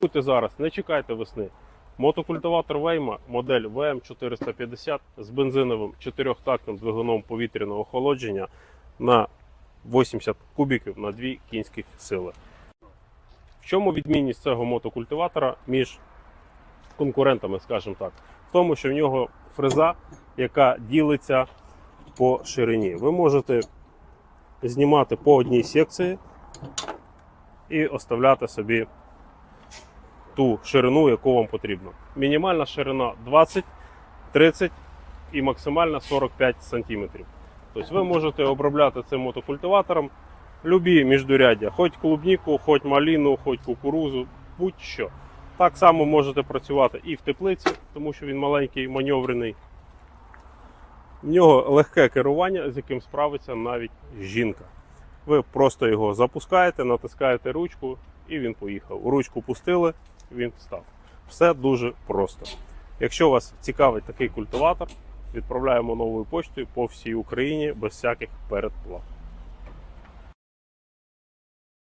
Будьте зараз, не чекайте весни. Мотокультиватор Вейма, модель VM450 з бензиновим чотирьохтактним двигуном повітряного охолодження на 80 кубіків на 2 кінських сили. В чому відмінність цього мотокультиватора між конкурентами, скажімо так? В тому, що в нього фреза, яка ділиться по ширині. Ви можете знімати по одній секції і оставляти собі ту ширину, яку вам потрібно. Мінімальна ширина 20, 30 і максимальна 45 см. Тобто ви можете обробляти цим мотокультиватором любі міждуряддя, хоч клубніку, хоч маліну, хоч кукурузу, будь-що. Так само можете працювати і в теплиці, тому що він маленький, маневрений. В нього легке керування, з яким справиться навіть жінка. Ви просто його запускаєте, натискаєте ручку і він поїхав. Ручку пустили, він став. Все дуже просто. Якщо вас цікавить такий культиватор, відправляємо новою поштою по всій Україні без всяких передплат.